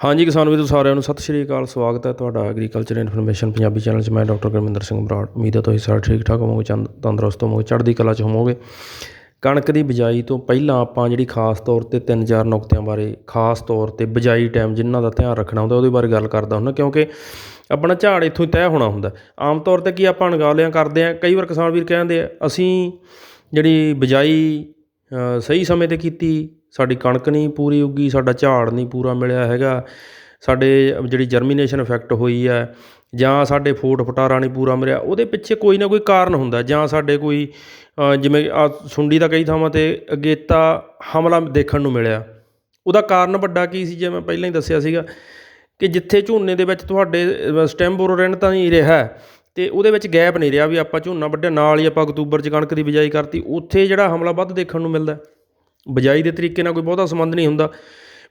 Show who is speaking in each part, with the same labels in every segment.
Speaker 1: ਹਾਂਜੀ ਕਿਸਾਨ ਵੀਰੋ, ਸਾਰਿਆਂ ਨੂੰ ਸਤਿ ਸ਼੍ਰੀ ਅਕਾਲ, ਸਵਾਗਤ ਹੈ ਤੁਹਾਡਾ ਐਗਰੀਕਲਚਰ ਇਨਫੋਰਮੇਸ਼ਨ ਪੰਜਾਬੀ ਚੈਨਲ 'ਚ। ਮੈਂ ਡਾਕਟਰ ਗੁਰਮਿੰਦਰ ਸਿੰਘ ਬਰਾੜ, ਉਮੀਦ ਹੈ ਤੁਸੀਂ ਸਾਰੇ ਠੀਕ ਠਾਕ ਹੋਵੋਗੇ, ਚੰਦ, ਤੰਦਰੁਸਤ ਹੋਵੋਗੇ, ਚੜ੍ਹਦੀ ਕਲਾ 'ਚ ਹੋਵੋਗੇ। ਕਣਕ ਦੀ ਬਿਜਾਈ ਤੋਂ ਪਹਿਲਾਂ ਆਪਾਂ ਜਿਹੜੀ ਖਾਸ ਤੌਰ ਤੇ ਤਿੰਨ ਚਾਰ ਨੁਕਤਿਆਂ ਬਾਰੇ, ਖਾਸ ਤੌਰ ਤੇ ਬਿਜਾਈ ਟਾਈਮ ਜਿਨ੍ਹਾਂ ਦਾ ਧਿਆਨ ਰੱਖਣਾ ਹੁੰਦਾ, ਉਹਦੇ ਬਾਰੇ ਗੱਲ ਕਰਦਾ ਹੁੰਦਾ, ਕਿਉਂਕਿ ਆਪਣਾ ਝਾੜ ਇੱਥੋਂ ਹੀ ਤੈਅ ਹੋਣਾ ਹੁੰਦਾ। ਆਮ ਤੌਰ ਤੇ ਕੀ ਆਪਾਂ ਅਣਗੌਲਿਆਂ ਕਰਦੇ ਆ ਕਈ ਵਾਰ ਕਿਸਾਨ ਵੀਰ ਕਹਿੰਦੇ ਆ, ਅਸੀਂ ਜਿਹੜੀ ਬਿਜਾਈ ਸਹੀ ਸਮੇਂ ਤੇ ਕੀਤੀ ਸਾਡੀ ਕਣਕ ਨਹੀਂ ਪੂਰੀ ਉੱਗੀ, ਸਾਡਾ ਝਾੜ ਨਹੀਂ ਪੂਰਾ ਮਿਲਿਆ ਹੈਗਾ। ਸਾਡੇ ਜਿਹੜੀ ਜਰਮੀਨੇਸ਼ਨ ਇਫੈਕਟ ਹੋਈ ਹੈ, ਜਾਂ ਸਾਡੇ ਫੋਟ ਫਟਾਰਾ ਨਹੀਂ ਪੂਰਾ ਮਿਲਿਆ, ਉਹਦੇ ਪਿੱਛੇ ਕੋਈ ਨਾ ਕੋਈ ਕਾਰਨ ਹੁੰਦਾ ਜਾਂ ਸਾਡੇ ਕੋਈ ਜਿਵੇਂ ਆ ਸੁੰਡੀ ਦਾ ਕਈ ਥਾਵਾਂ ਤੇ ਅਗੇਤਾ ਹਮਲਾ ਦੇਖਣ ਨੂੰ ਮਿਲਿਆ। ਉਹਦਾ ਕਾਰਨ ਵੱਡਾ ਕੀ ਸੀ? ਜਿਵੇਂ ਮੈਂ ਪਹਿਲਾਂ ਹੀ ਦੱਸਿਆ ਸੀਗਾ ਕਿ ਜਿੱਥੇ ਝੋਨੇ ਦੇ ਵਿੱਚ ਤੁਹਾਡੇ ਸਟੈਮ ਬੋਰੋਰੈਨ ਤਾਂ ਨਹੀਂ ਰਿਹਾ ਤੇ ਉਹਦੇ ਵਿੱਚ ਗੈਪ ਨਹੀਂ ਰਿਹਾ ਵੀ ਆਪਾਂ ਝੋਨਾ ਵੱਢਿਆ, ਨਾਲ ਹੀ ਆਪਾਂ ਅਕਤੂਬਰ 'ਚ ਕਣਕ ਦੀ ਬਿਜਾਈ ਕਰਤੀ, ਉੱਥੇ ਜਿਹੜਾ ਹਮਲਾ ਵੱਧ ਦੇਖਣ ਨੂੰ ਮਿਲਦਾ ਬਿਜਾਈ ਦੇ ਤਰੀਕੇ ਨਾਲ ਕੋਈ ਬਹੁਤਾ ਸੰਬੰਧ ਨਹੀਂ ਹੁੰਦਾ।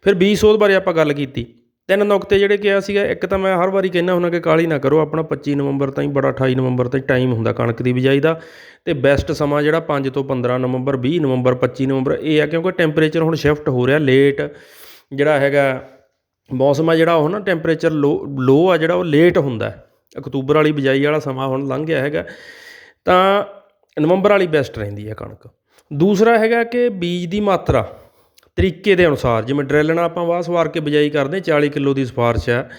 Speaker 1: ਫਿਰ ਬੀਜ ਸੋਧ ਬਾਰੇ ਆਪਾਂ ਗੱਲ ਕੀਤੀ। ਤਿੰਨ ਨੁਕਤੇ ਜਿਹੜੇ ਕਿਹਾ ਸੀਗਾ, ਇੱਕ ਤਾਂ ਮੈਂ ਹਰ ਵਾਰੀ ਕਹਿੰਦਾ ਹੁੰਦਾ ਕਿ ਕਾਲੀ ਨਾ ਕਰੋ, ਆਪਣਾ 25 ਨਵੰਬਰ ਤਾਈਂ ਬੜਾ 28 ਨਵੰਬਰ ਤਾਈਂ ਟਾਈਮ ਹੁੰਦਾ ਕਣਕ ਦੀ ਬਿਜਾਈ ਦਾ। ਤੇ ਬੈਸਟ ਸਮਾਂ ਜਿਹੜਾ 5 ਤੋਂ 15 ਨਵੰਬਰ 20 ਨਵੰਬਰ 25 ਨਵੰਬਰ, ਇਹ ਆ ਕਿਉਂਕਿ ਟੈਂਪਰੇਚਰ ਹੁਣ ਸ਼ਿਫਟ ਹੋ ਰਿਹਾ ਲੇਟ ਜਿਹੜਾ ਹੈਗਾ ਮੌਸਮ ਆ ਜਿਹੜਾ ਉਹ ਨਾ ਟੈਂਪਰੇਚਰ ਲੋ ਲੋ ਆ ਜਿਹੜਾ ਉਹ ਲੇਟ ਹੁੰਦਾ ਅਕਤੂਬਰ ਵਾਲੀ ਬਿਜਾਈ ਵਾਲਾ ਸਮਾਂ ਹੁਣ ਲੰਘ ਗਿਆ ਹੈਗਾ। ਤਾਂ ਨਵੰਬਰ ਵਾਲੀ ਬੈਸਟ ਰਹਿੰਦੀ ਹੈ ਕਣਕ। ਦੂਸਰਾ ਹੈਗਾ ਕਿ ਬੀਜ ਦੀ ਮਾਤਰਾ ਤਰੀਕੇ ਦੇ ਅਨੁਸਾਰ, ਜਿਵੇਂ ਡਰਿੱਲ ਨਾਲ ਆਪਾਂ ਵਾਹ ਸਵਾਰ ਕੇ ਬਿਜਾਈ ਕਰਦੇ 40 ਕਿਲੋ ਦੀ ਸਿਫਾਰਿਸ਼ ਹੈ।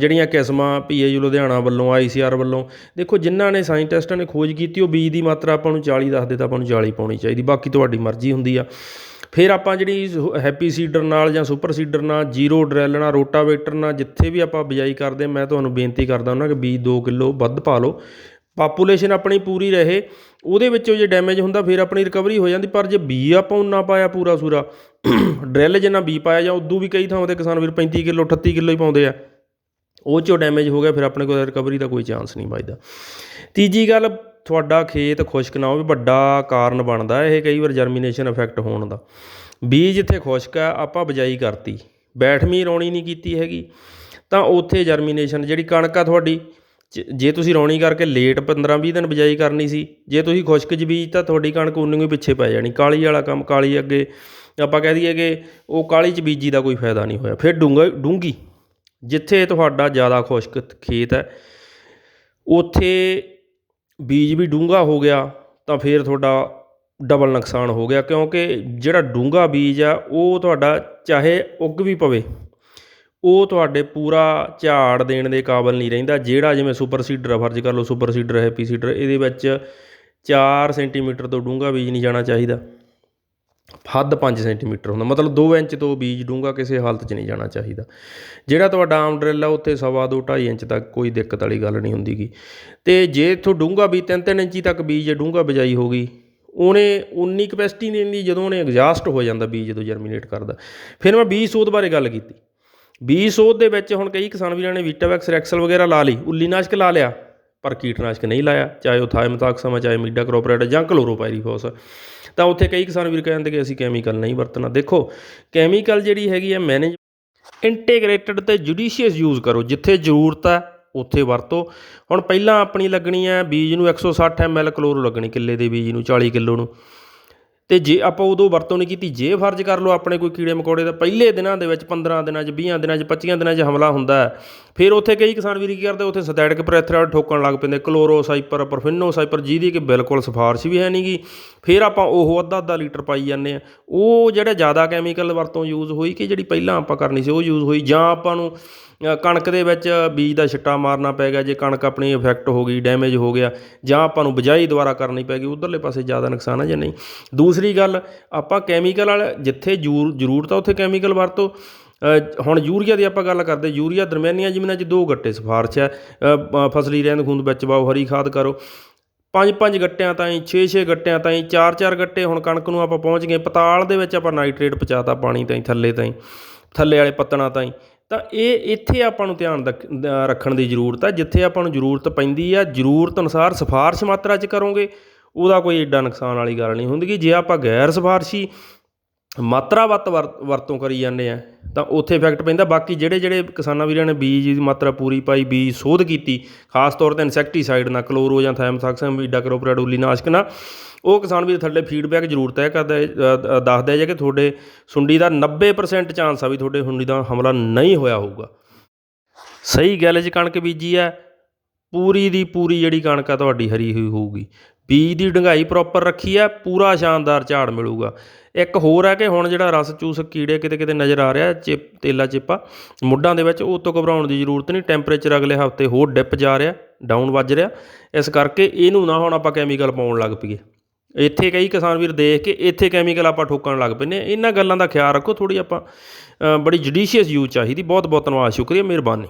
Speaker 1: ਜਿਹੜੀਆਂ ਕਿਸਮਾਂ ਪੀਏਯੂ ਲੁਧਿਆਣਾ ਵੱਲੋਂ ਆਈਸੀਆਰ ਵੱਲੋਂ, ਦੇਖੋ ਜਿਨ੍ਹਾਂ ਨੇ ਸਾਇੰਟਿਸਟਾਂ ਨੇ ਖੋਜ ਕੀਤੀ, ਉਹ ਬੀਜ ਦੀ ਮਾਤਰਾ ਆਪਾਂ ਨੂੰ 40 ਦੱਸਦੇ ਤਾਂ ਆਪਾਂ ਨੂੰ 40 ਪਾਉਣੀ ਚਾਹੀਦੀ, ਬਾਕੀ ਤੁਹਾਡੀ ਮਰਜ਼ੀ ਹੁੰਦੀ ਆ। ਫਿਰ ਆਪਾਂ ਜਿਹੜੀ ਹੈਪੀ ਸੀਡਰ ਨਾਲ ਜਾਂ ਸੁਪਰ ਸੀਡਰ ਨਾਲ, ਜ਼ੀਰੋ ਡਰਿੱਲ ਨਾਲ, ਰੋਟਾਵੇਟਰ ਨਾਲ, ਜਿੱਥੇ ਵੀ ਆਪਾਂ ਬਿਜਾਈ ਕਰਦੇ ਮੈਂ ਤੁਹਾਨੂੰ ਬੇਨਤੀ ਕਰਦਾ ਹੁੰਦਾ ਕਿ ਬੀਜ 2 ਕਿਲੋ ਵੱਧ ਪਾ ਲਓ। ਪਾਪੂਲੇਸ਼ਨ ਆਪਣੀ ਪੂਰੀ ਰਹੇ, ਉਹਦੇ ਵਿੱਚੋਂ ਜੇ ਡੈਮੇਜ ਹੁੰਦਾ ਫਿਰ ਆਪਣੀ ਰਿਕਵਰੀ ਹੋ ਜਾਂਦੀ, ਪਰ ਜੇ ਬੀ ਆਪਾਂ ਉਨਾ ਪਾਇਆ ਪੂਰਾ ਸੂਰਾ ਡਰਿੱਲ ਜਿੰਨਾ ਬੀ ਪਾਇਆ ਜਾਂ ਉਦੋਂ ਵੀ ਕਈ ਥਾਵਾਂ ਤੇ ਕਿਸਾਨ ਵੀਰ 35 ਕਿਲੋ 38 ਕਿਲੋ ਹੀ ਪਾਉਂਦੇ ਆ, ਉਹ 'ਚੋਂ ਡੈਮੇਜ ਹੋ ਗਿਆ, ਫਿਰ ਆਪਣੇ ਕੋਲ ਰਿਕਵਰੀ ਦਾ ਕੋਈ ਚਾਂਸ ਨਹੀਂ ਬਚਦਾ ਤੀਜੀ ਗੱਲ, ਤੁਹਾਡਾ ਖੇਤ ਖੁਸ਼ਕ ਨਾ ਹੋਵੇ, ਵੱਡਾ ਕਾਰਨ ਬਣਦਾ ਇਹ ਕਈ ਵਾਰ ਜਰਮੀਨੇਸ਼ਨ ਇਫੈਕਟ ਹੋਣ ਦਾ। ਬੀਜ ਜਿੱਥੇ ਖੁਸ਼ਕ ਆ, ਆਪਾਂ ਬਿਜਾਈ ਕਰਤੀ ਬੈਠਮੀ ਰੌਣੀ ਨਹੀਂ ਕੀਤੀ ਹੈਗੀ, ਤਾਂ ਉੱਥੇ ਜਰਮੀਨੇਸ਼ਨ ਜਿਹੜੀ ਕਣਕ ਆ ਤੁਹਾਡੀ ਜ- ਜੇ ਤੁਸੀਂ ਰੌਣੀ ਕਰਕੇ ਲੇਟ 15-20 ਦਿਨ ਬਿਜਾਈ ਕਰਨੀ ਸੀ, ਜੇ ਤੁਸੀਂ ਖੁਸ਼ਕ 'ਚ ਬੀਜ ਤਾਂ ਤੁਹਾਡੀ ਕਣਕ ਉਨੀ ਹੀ ਪਿੱਛੇ ਪੈ ਜਾਣੀ, ਕਾਲੀ ਵਾਲਾ ਕੰਮ, ਕਾਲੀ ਅੱਗੇ, ਆਪਾਂ ਕਹਿ ਦਈਏ ਕਿ ਉਹ ਕਾਲੀ 'ਚ ਬੀਜੀ ਦਾ ਕੋਈ ਫਾਇਦਾ ਨਹੀਂ ਹੋਇਆ, ਫਿਰ ਡੂੰਗਾ ਡੂੰਗੀ ਜਿੱਥੇ ਤੁਹਾਡਾ ਜ਼ਿਆਦਾ ਖੁਸ਼ਕ ਖੇਤ ਹੈ, ਉੱਥੇ ਬੀਜ ਵੀ ਡੂੰਘਾ ਹੋ ਗਿਆ, ਤਾਂ ਫਿਰ ਤੁਹਾਡਾ ਡਬਲ ਨੁਕਸਾਨ ਹੋ ਗਿਆ, ਕਿਉਂਕਿ ਜਿਹੜਾ ਡੂੰਘਾ ਬੀਜ ਆ, ਉਹ ਤੁਹਾਡਾ ਚਾਹੇ ਉੱਗ ਵੀ ਪਵੇ ਉਹ ਤੁਹਾਡੇ ਪੂਰਾ ਝਾੜ ਦੇਣ ਦੇ ਕਾਬਿਲ ਨਹੀਂ ਰਹਿੰਦਾ, ਜਿਹੜਾ ਜਿਵੇਂ ਸੁਪਰ ਸੀਡਰ ਆ, ਫਰਜ਼ ਕਰ ਲਓ ਸੁਪਰ ਸੀਡਰ ਹੈਪੀ ਸੀਡਰ, ਇਹਦੇ ਵਿੱਚ 4 ਸੈਂਟੀਮੀਟਰ ਤੋਂ ਡੂੰਘਾ ਬੀਜ ਨਹੀਂ ਜਾਣਾ ਚਾਹੀਦਾ। ਹੱਦ 5 ਸੈਂਟੀਮੀਟਰ ਹੁੰਦਾ, ਮਤਲਬ 2 ਇੰਚ ਤੋਂ ਬੀਜ ਡੂੰਘਾ ਕਿਸੇ ਹਾਲਤ 'ਚ ਨਹੀਂ ਜਾਣਾ ਚਾਹੀਦਾ। ਜਿਹੜਾ ਤੁਹਾਡਾ ਆਮ ਡਰਿੱਲ ਆ, ਉੱਥੇ ਸਵਾ ਦੋ 2.5 ਇੰਚ ਤੱਕ ਕੋਈ ਦਿੱਕਤ ਵਾਲੀ ਗੱਲ ਨਹੀਂ ਹੁੰਦੀਗੀ ਤੇ ਜੇ ਇੱਥੋਂ ਡੂੰਘਾ ਵੀ 3-3 ਇੰਚੀ ਤੱਕ ਬੀਜ ਜੇ ਡੂੰਘਾ ਬਿਜਾਈ ਹੋ ਗਈ, ਉਹਨੇ ਉਨੀ ਕਪੈਸਿਟੀ ਨਹੀਂ ਦਿੰਦੀ, ਜਦੋਂ ਉਹਨੇ ਐਗਜ਼ਾਸਟ ਹੋ ਜਾਂਦਾ ਬੀਜ ਜਦੋਂ ਜਰਮੀਨੇਟ ਕਰਦਾ। ਫਿਰ ਮੈਂ ਬੀਜ ਸੋਧ ਬਾਰੇ ਗੱਲ ਕੀਤੀ। ਬੀਜ ਸੋਧ ਦੇ ਵਿੱਚ ਹੁਣ ਕਈ ਕਿਸਾਨ ਵੀਰਾਂ ਨੇ ਵੀਟਾਵੈਕਸ ਰੈਕਸਲ ਵਗੈਰਾ ਲਾ ਲਈ ਉੱਲੀਨਾਸ਼ਕ ਲਾ ਲਿਆ, ਪਰ ਕੀਟਨਾਸ਼ਕ ਨਹੀਂ ਲਾਇਆ, ਚਾਹੇ ਉਹ ਥਾਇਮਤਾਕਸਮ ਚਾਹੇ ਮੀਡਾ ਕ੍ਰੋਪਰੇਟ ਜਾਂ ਕਲੋਰੋਪਾਇਰੀਫੋਸ। ਤਾਂ ਉੱਥੇ ਕਈ ਕਿਸਾਨ ਵੀਰ ਕਹਿੰਦੇ ਕਿ ਅਸੀਂ ਕੈਮੀਕਲ ਨਹੀਂ ਵਰਤਣਾ। ਦੇਖੋ ਕੈਮੀਕਲ ਜਿਹੜੀ ਹੈਗੀ ਹੈ ਮੈਨੇਜ ਇੰਟੀਗ੍ਰੇਟਡ ਤੇ ਜੁਡੀਸ਼ੀਅਸ ਯੂਜ਼ ਕਰੋ, ਜਿੱਥੇ ਜ਼ਰੂਰਤ ਹੈ, ਉੱਥੇ ਵਰਤੋ। ਹੁਣ ਪਹਿਲਾਂ ਆਪਣੀ ਲੱਗਣੀ ਹੈ ਬੀਜ ਨੂੰ 160 ml ਕਲੋਰੋ ਲੱਗਣੀ, ਕਿੱਲੇ ਦੇ ਬੀਜ ਨੂੰ 40 ਕਿਲੋ ਨੂੰ। ਤੇ ਜੇ ਆਪਾਂ ਉਦੋਂ ਵਰਤੋਂ ਨਹੀਂ ਕੀਤੀ, ਜੇ ਫਰਜ਼ ਕਰ ਲਓ ਆਪਣੇ ਕੋਈ ਕੀੜੇ ਮਕੌੜੇ ਦਾ, ਪਹਿਲੇ ਦਿਨਾਂ ਦੇ ਵਿੱਚ 15 ਦਿਨਾਂ 'ਚ 20 ਦਿਨਾਂ 'ਚ 25 ਦਿਨਾਂ 'ਚ ਹਮਲਾ ਹੁੰਦਾ ਫਿਰ ਉੱਥੇ ਕਈ ਕਿਸਾਨ ਵੀਰ ਕੀ ਕਰਦੇ, ਉੱਥੇ ਸਿੰਥੈਟਿਕ ਪ੍ਰੈਥਰਲ ਠੋਕਣ ਲੱਗ ਪੈਂਦੇ, ਕਲੋਰੋ ਸਾਈਪਰ, ਪਰਫਿਨੋ ਸਾਈਪਰ, ਜਿਹਦੀ ਕਿ ਬਿਲਕੁਲ ਸਿਫਾਰਿਸ਼ ਵੀ ਹੈ ਨਹੀਂਗੀ ਫਿਰ ਆਪਾਂ ਉਹ ਅੱਧਾ ਅੱਧਾ ਲੀਟਰ ਪਾਈ ਜਾਂਦੇ ਆ ਉਹ ਜਿਹੜਾ ਜ਼ਿਆਦਾ ਕੈਮੀਕਲ ਵਰਤੋਂ ਯੂਜ਼ ਹੋਈ ਕਿ ਜਿਹੜੀ ਪਹਿਲਾਂ ਆਪਾਂ ਕਰਨੀ ਸੀ, ਉਹ ਯੂਜ਼ ਹੋਈ। ਜਾਂ ਆਪਾਂ ਨੂੰ ਕਣਕ ਦੇ ਵਿੱਚ ਬੀਜ ਦਾ ਛਿੱਟਾ ਮਾਰਨਾ ਪੈ ਗਿਆ, ਜੇ ਕਣਕ ਆਪਣੀ ਇਫੈਕਟ ਹੋ ਗਈ ਡੈਮੇਜ ਹੋ ਗਿਆ, ਜਾਂ ਆਪਾਂ ਨੂੰ ਬਿਜਾਈ ਦੁਬਾਰਾ ਕਰਨੀ ਪੈ ਗਈ, ਉਧਰਲੇ ਪਾਸੇ ਜ਼ਿਆਦਾ ਨੁਕਸਾਨ ਹੈ ਜਾਂ ਨਹੀਂ? ਦੂਸਰੀ ਗੱਲ, ਆਪਾਂ ਕੈਮੀਕਲ ਵਾਲ, ਜਿੱਥੇ ਜ਼ਰੂਰ, ਜ਼ਰੂਰਤ ਆ, ਉੱਥੇ ਕੈਮੀਕਲ ਵਰਤੋ। ਹੁਣ ਯੂਰੀਆ ਦੀ ਆਪਾਂ ਗੱਲ ਕਰਦੇ, ਯੂਰੀਆ ਦਰਮਿਆਨੀਆਂ ਜ਼ਮੀਨਾਂ 'ਚ ਦੋ ਗੱਟੇ ਸਿਫਾਰਸ਼ ਹੈ। ਫਸਲੀ ਰਹਿੰਦ ਖੂੰਦ ਵਿੱਚ ਪਾਓ ਹਰੀ ਖਾਦ ਕਰੋ। ਪੰਜ ਪੰਜ ਗੱਟਿਆਂ ਤਾਈਂ 6-6 ਗੱਟਿਆਂ ਤਾਈਂ 4-4 ਗੱਟੇ ਹੁਣ ਕਣਕ ਨੂੰ ਆਪਾਂ ਪਹੁੰਚ ਗਏ। ਪਤਾਲ ਦੇ ਵਿੱਚ ਆਪਾਂ ਨਾਈਟ੍ਰੇਟ ਪਹੁੰਚਾਤਾ ਪਾਣੀ ਤਾਈਂ, ਥੱਲੇ ਤਾਈਂ, ਥੱਲੇ ਵਾਲੇ ਪੱਤਣਾ ਤਾਈਂ। ਤਾਂ ਇਹ ਇੱਥੇ ਆਪਾਂ ਨੂੰ ਧਿਆਨ ਰੱਖ- ਰੱਖਣ ਦੀ ਜ਼ਰੂਰਤ ਹੈ ਜਿੱਥੇ ਆਪਾਂ ਨੂੰ ਜ਼ਰੂਰਤ ਪੈਂਦੀ ਆ, ਜ਼ਰੂਰਤ ਅਨੁਸਾਰ ਸਿਫਾਰਿਸ਼ ਮਾਤਰਾ 'ਚ ਕਰੋਗੇ, ਉਹਦਾ ਕੋਈ ਏਡਾ ਨੁਕਸਾਨ ਵਾਲੀ ਗੱਲ ਨਹੀਂ ਹੁੰਦੀ। ਜੇ ਆਪਾਂ ਗੈਰ ਸਿਫਾਰਸ਼ੀ ਮਾਤਰਾ ਵੱਤ ਵਰ- ਵਰਤੋਂ ਕਰੀ ਜਾਂਦੇ ਆ। ਤਾਂ ਉੱਥੇ ਇਫੈਕਟ ਪੈਂਦਾ। ਬਾਕੀ ਜਿਹੜੇ ਜਿਹੜੇ ਕਿਸਾਨਾਂ ਵੀਰਾਂ ਨੇ ਬੀਜ ਦੀ ਮਾਤਰਾ ਪੂਰੀ ਪਾਈ, ਬੀਜ ਸੋਧ ਕੀਤੀ, ਖਾਸ ਤੌਰ ਤੇ ਇਨਸੈਕਟੀਸਾਈਡ ਨਾਲ ਕਲੋਰੋ ਜਾਂ ਥੈਮਸਾਕਸਮ ਵੀਡਾਕਰੋਪਰਾਡੂਲੀ ਨਾਸ਼ਕ ਨਾਲ, ਉਹ ਕਿਸਾਨ ਵੀਰ ਥੱਲੇ ਫੀਡਬੈਕ ਜ਼ਰੂਰ ਤੈਅ ਕਰਦਾ ਦੱਸਦਾ ਜੇ ਕਿ ਤੁਹਾਡੇ ਸੁੰਡੀ ਦਾ 90% ਚਾਂਸ ਆ ਵੀ ਤੁਹਾਡੇ ਸੁੰਡੀ ਦਾ ਹਮਲਾ ਨਹੀਂ ਹੋਇਆ ਹੋਊਗਾ। ਸਹੀ ਗੱਲ 'ਚ ਕਣਕ ਬੀਜੀ ਆ ਪੂਰੀ ਦੀ ਪੂਰੀ ਜਿਹੜੀ ਕਣਕ ਆ ਤੁਹਾਡੀ ਹਰੀ ਹੋਈ ਹੋਊਗੀ। ਬੀਜ ਦੀ ਡੰਗਾਈ ਪ੍ਰੋਪਰ ਰੱਖੀ ਆ, ਪੂਰਾ ਸ਼ਾਨਦਾਰ ਝਾੜ ਮਿਲੂਗਾ। ਇੱਕ ਹੋਰ ਹੈ ਕਿ ਹੁਣ ਜਿਹੜਾ ਰਸ ਚੂਸ ਕੀੜੇ ਕਿਤੇ ਕਿਤੇ ਨਜ਼ਰ ਆ ਰਿਹਾ, ਚਿਪ, ਤੇਲਾ ਚਿੱਪਾ, ਮੁੱਢਾਂ ਦੇ ਵਿੱਚ ਉਹ ਤੋਂ ਘਬਰਾਉਣ ਦੀ ਜ਼ਰੂਰਤ ਨਹੀਂ ਟੈਂਪਰੇਚਰ ਅਗਲੇ ਹਫ਼ਤੇ ਹੋਰ ਡਿਪ ਜਾ ਰਿਹਾ ਡਾਊਨ ਵੱਜ ਰਿਹਾ। ਇਸ ਕਰਕੇ ਇਹਨੂੰ ਨਾ ਹੁਣ ਆਪਾਂ ਕੈਮੀਕਲ ਪਾਉਣ ਲੱਗ ਪਈਏ। ਇੱਥੇ ਕਈ ਕਿਸਾਨ ਵੀਰ ਦੇਖ ਕੇ ਇੱਥੇ ਕੈਮੀਕਲ ਆਪਾਂ ਠੋਕਣ ਲੱਗ ਪੈਂਦੇ ਹਾਂ। ਇਹਨਾਂ ਗੱਲਾਂ ਦਾ ਖਿਆਲ ਰੱਖੋ ਥੋੜੀ ਆਪਾਂ ਬੜੀ ਜੁਡੀਸ਼ੀਅਸ ਯੂਜ਼ ਚਾਹੀਦੀ। ਬਹੁਤ ਬਹੁਤ ਧੰਨਵਾਦ, ਸ਼ੁਕਰੀਆ, ਮਿਹਰਬਾਨੀ।